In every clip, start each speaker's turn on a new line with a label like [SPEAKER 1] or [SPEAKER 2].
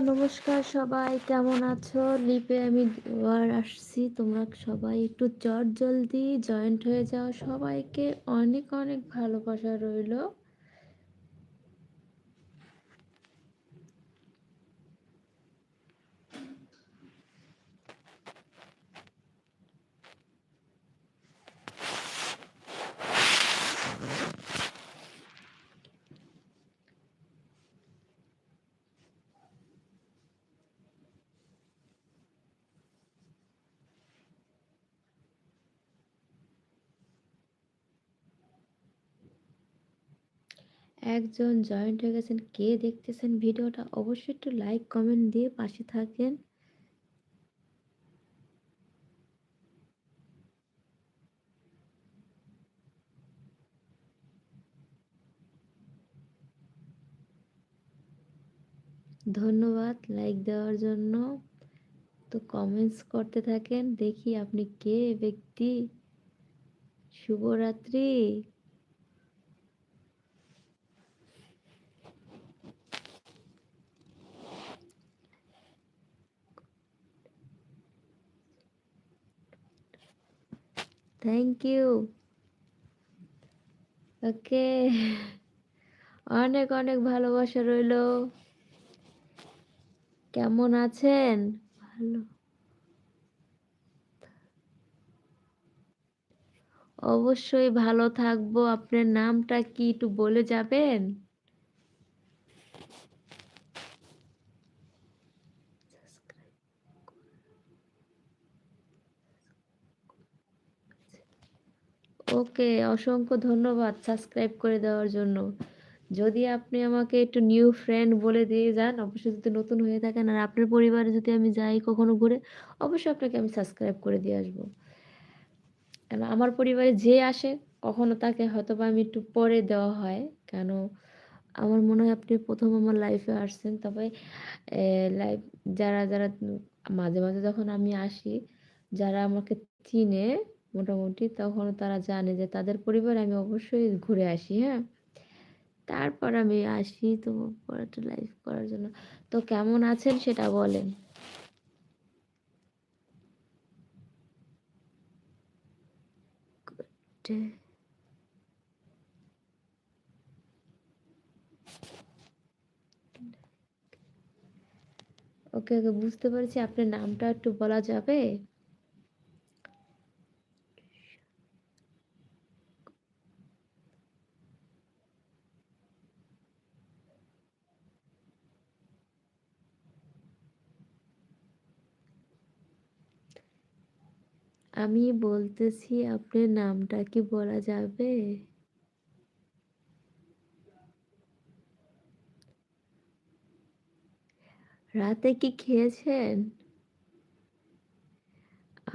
[SPEAKER 1] নমস্কার সবাই, কেমন আছো? লিপে আমি আর আসছি। তোমরা সবাই একটু চট জলদি জয়েন্ট হয়ে যাও। সবাইকে অনেক অনেক ভালোবাসা রইল। একজন জয়েন্ট হয়ে গেছেন, কে দেখতেছেন ভিডিওটা অবশ্যই একটু লাইক কমেন্ট দিয়ে পাশে থাকেন। ধন্যবাদ লাইক দেওয়ার জন্য। তো কমেন্টস করতে থাকেন, দেখি আপনি কে, ব্যক্তি? শুভরাত্রি। থ্যাংক ইউ ওকে অনেক অনেক ভালোবাসা রইল। কেমন আছেন? ভালো। অবশ্যই ভালো থাকব। আপনার নামটা কি একটু বলে যাবেন? ওকে অসংখ্য ধন্যবাদ সাবস্ক্রাইব করে দেওয়ার জন্য। যদি আপনি আমাকে একটু নিউ ফ্রেন্ড বলে দিয়ে যান, অবশ্যই যদি নতুন হয়ে থাকেন আর আপনার পরিবারে যদি আমি যাই কখনো ঘুরে, অবশ্যই আপনাকে আমি সাবস্ক্রাইব করে দিয়ে আসব। কেন আমার পরিবারে যে আসে, কখনো তাকে হয়তো বা আমি একটু পরে দেওয়া হয়। কেন আমার মনে হয় আপনি প্রথম আমার লাইফে আসছেন। তবে লাইফ যারা যারা, মাঝে মাঝে যখন আমি আসি, যারা আমাকে চিনে মোটামুটি তখন তারা জানে যে তাদের পরিবার আমি অবশ্যই ঘুরে আসি হ্যাঁ? তারপর আমি আসি তো একটা লাইফ করার জন্য। তো কেমন আছেন সেটা বলেন। ওকে ওকে বুঝতে পারছি। আপনার নামটা একটু বলা যাবে? আমি বলতেছি, আপনার নামটা কি বলা যাবে? রাতে কি খেয়েছেন?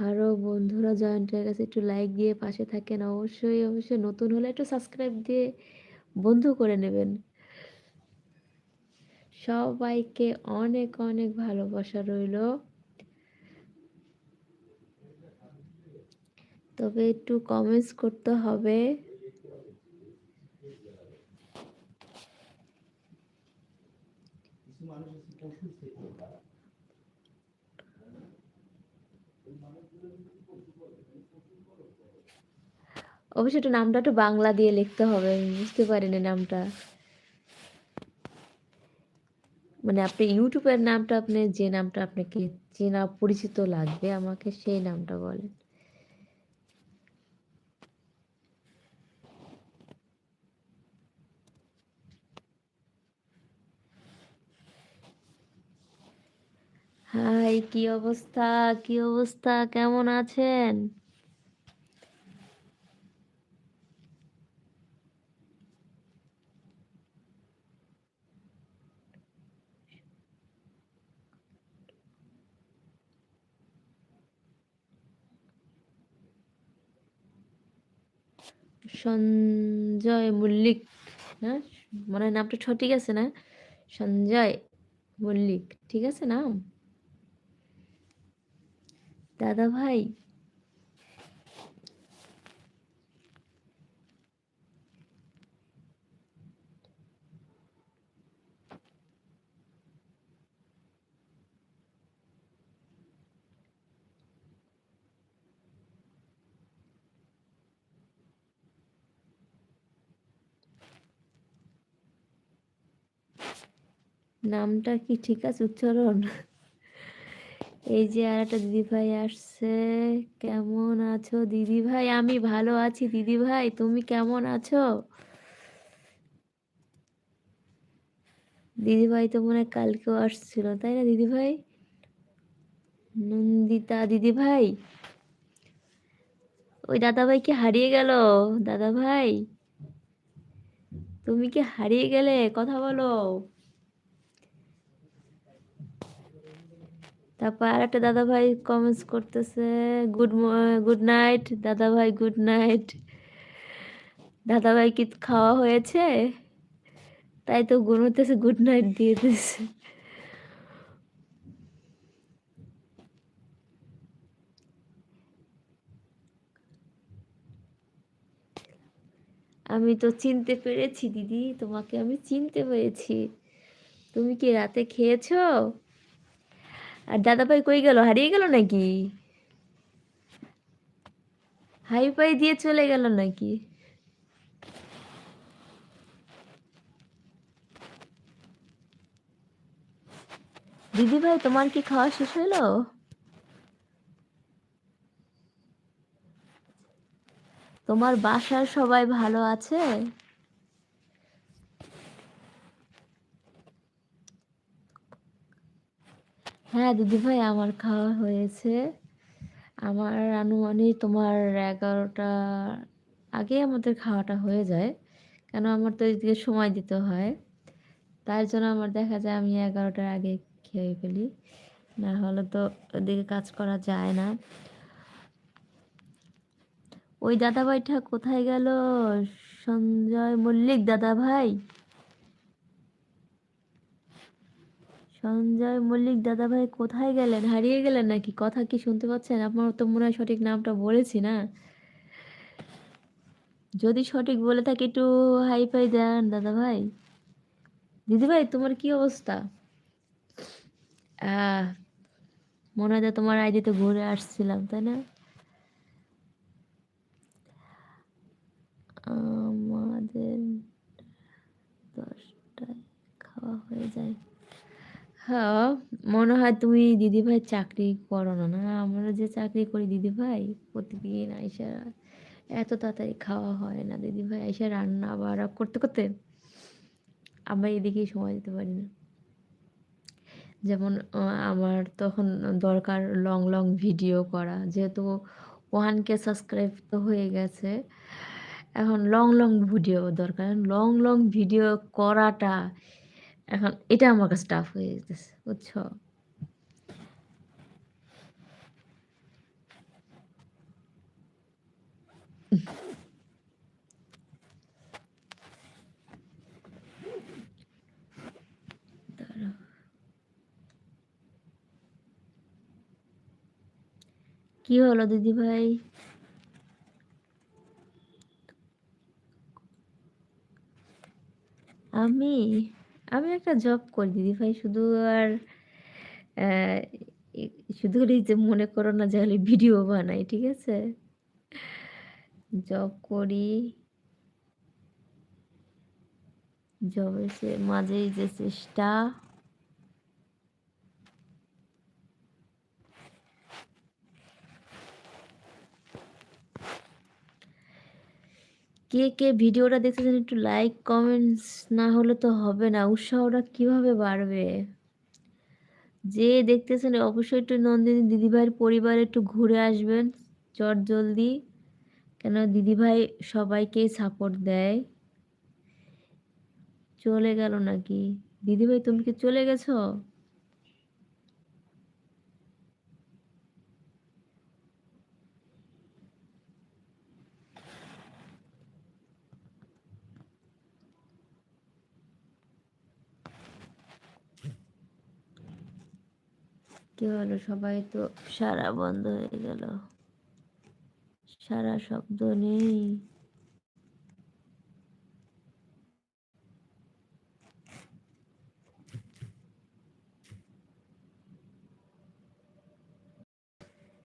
[SPEAKER 1] আরও বন্ধুরা জয়েন্ট হয়ে গেছে একটু লাইক দিয়ে পাশে থাকেন। অবশ্যই অবশ্যই নতুন হলে একটু সাবস্ক্রাইব দিয়ে বন্ধু করে নেবেন। সবাইকে অনেক অনেক ভালোবাসা রইল। তবে একটু কমেন্টস করতে হবে। অবশ্যই একটু নামটা একটু বাংলা দিয়ে লিখতে হবে বুঝতে পারিনি নামটা। মানে আপনি ইউটিউবের নামটা, আপনি যে নামটা আপনাকে চেনা, পরিচিত লাগবে, আমাকে সেই নামটা বলেন। হাই, কি অবস্থা? কি অবস্থা? কেমন আছেন? সঞ্জয় মল্লিক, না? মনে হয় নামটা সঠিক আছে না? সঞ্জয় মল্লিক, ঠিক আছে নাম? দাদা ভাই? নামটা কি ঠিক আছে? উচ্চারণ? এই যে আর একটা দিদি ভাই আসছে। কেমন আছো দিদি ভাই আমি ভালো আছি দিদি ভাই তুমি কেমন আছো? দিদি ভাই তো মনে হয় কালকেও আসছিল, তাই না দিদি ভাই নন্দিতা দিদি ভাই ওই দাদা ভাই কি হারিয়ে গেল? দাদা ভাই তুমি কি হারিয়ে গেলে? কথা বলো। তারপর আর একটা দাদা ভাই কমেন্টস করতেছে গুড গুড নাইট দাদা ভাই গুড নাইট দাদা ভাই কি খাওয়া হয়েছে, তাই তো ঘুমোতেছে গুড নাইট দিয়ে দিচ্ছে আমি তো চিনতে পেরেছি, দিদি, তোমাকে আমি চিনতে পেরেছি। তুমি কি রাতে খেয়েছো? আর দাদা ভাই কই গেল? হারিয়ে গেল নাকি? হাই ফাই দিয়ে চলে গেল নাকি? দিদি ভাই তোমার কি খাওয়া শেষ হলো তোমার বাসার সবাই ভালো আছে? হ্যাঁ দিদি ভাই আমার খাওয়া হয়েছে। আমার আনুমানিক তোমার এগারোটা আগে আমাদের খাওয়াটা হয়ে যায়, কেন আমার তো এদিকে সময় দিতে হয়। তার জন্য আমার দেখা যায় আমি এগারোটার আগে খেয়ে ফেলি। না হলে তো ওদিকে কাজ করা যায় না। ওই দাদা ভাইটা কোথায় গেল? সঞ্জয় মল্লিক দাদা সঞ্জয় মল্লিক দাদা ভাই কোথায় গেলেন? হারিয়ে গেলেন নাকি? কথা কি শুনতে পাচ্ছেন? আপনার তো মনে হয় সঠিক নামটা বলেছি না? যদি সঠিক বলে থাকি একটু হাই ফাই দেন দাদা ভাই দিদি ভাই তোমার কি অবস্থা? মনে হয় তোমার আইডিতে ঘুরে আসছিলাম, তাই না আমাদের দশটায় খাওয়া হয়ে যায় হ্যাঁ মনে হয় তুমি দিদি ভাই চাকরি করো না? না আমরা যে চাকরি করি দিদি ভাই, প্রতিদিন আইসা এত তাড়াতাড়ি খাওয়া হয় না। দিদি ভাই আইসা রান্না বাড়া করতে করতে আমরা এদিকেই সময় দিতে পারি না। যেমন আমার তখন দরকার লং লং ভিডিও করা। যেহেতু ওয়ান কে সাবস্ক্রাইব তো হয়ে গেছে, এখন লং লং ভিডিও দরকার। লং লং ভিডিও করাটা এখন এটা আমার কাছে টাফ হয়ে যেতেছে বুঝছ? কি হলো দিদি ভাই? আমি? আমি একটা জব করি, দিদি ভাই। শুধু আর শুধু যে মনে করো না যে হলে ভিডিও বানাই, ঠিক আছে? জব করি। জবের মাঝেই যে চেষ্টা। কে কে ভিডিওটা দেখতেছেন একটু লাইক কমেন্টস না হলে তো হবে না। উৎসাহটা কীভাবে বাড়বে? যে দেখতেছেন, অবশ্যই একটু নন্দিনী দিদিভাইয়ের পরিবার একটু ঘুরে আসবেন। চট জলদি। কেন দিদিভাই সবাইকেই সাপোর্ট দেয়। চলে গেল নাকি? দিদিভাই, তুমি কি চলে গেছো? কি হলো? সবাই তো সারা বন্ধ হয়ে গেল। সারা শব্দ নেই।